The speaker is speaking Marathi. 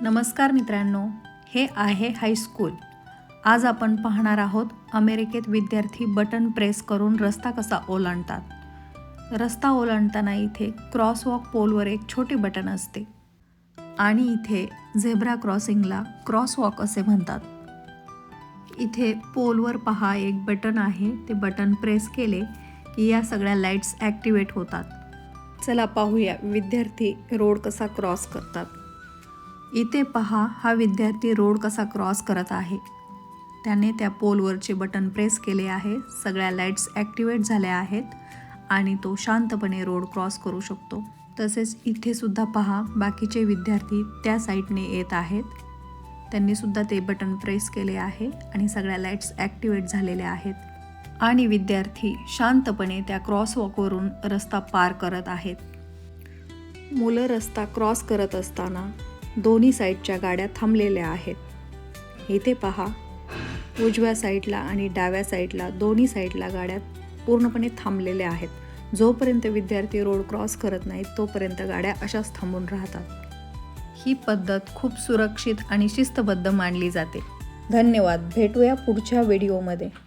नमस्कार मित्रांनो हे आहे हायस्कूल आज आपण पाहणार आहोत अमेरिकेत विद्यार्थी बटन प्रेस करून रस्ता कसा ओलांडतात. रस्ता ओलांडताना इथे क्रॉसवॉक पोलवर एक छोटे बटन असते. आणि इथे झेब्रा क्रॉसिंगला क्रॉसवॉक असे म्हणतात. इथे पोलवर पहा एक बटन आहे. ते बटन प्रेस केले की या सगळ्या लाईट्स ॲक्टिवेट होतात. चला पाहूया विद्यार्थी रोड कसा क्रॉस करतात. इथे पहा हा विद्यार्थी रोड कसा क्रॉस करत आहे. त्याने त्या पोलवरचे बटन प्रेस केले आहे. सगळ्या लाईट्स ॲक्टिवेट झाल्या आहेत आणि तो शांतपणे रोड क्रॉस करू शकतो. तसेच इथेसुद्धा पहा बाकीचे विद्यार्थी त्या साईडने येत आहेत. त्यांनीसुद्धा ते बटन प्रेस केले आहे आणि सगळ्या लाईट्स ॲक्टिवेट झालेल्या आहेत. आणि विद्यार्थी शांतपणे त्या क्रॉसवॉकवरून रस्ता पार करत आहेत. मुलं रस्ता क्रॉस करत असताना दोन्ही साईडच्या गाड्या थांबलेल्या आहेत. इथे पहा. उजव्या साईडला आणि डाव्या साईडला दोन्ही साईडला गाड्या पूर्णपणे थांबलेल्या आहेत. जोपर्यंत विद्यार्थी रोड क्रॉस करत नाहीत तोपर्यंत गाड्या अशाच थांबून राहतात. ही पद्धत खूप सुरक्षित आणि शिस्तबद्ध मानली जाते. धन्यवाद. भेटूया पुढच्या व्हिडिओमध्ये.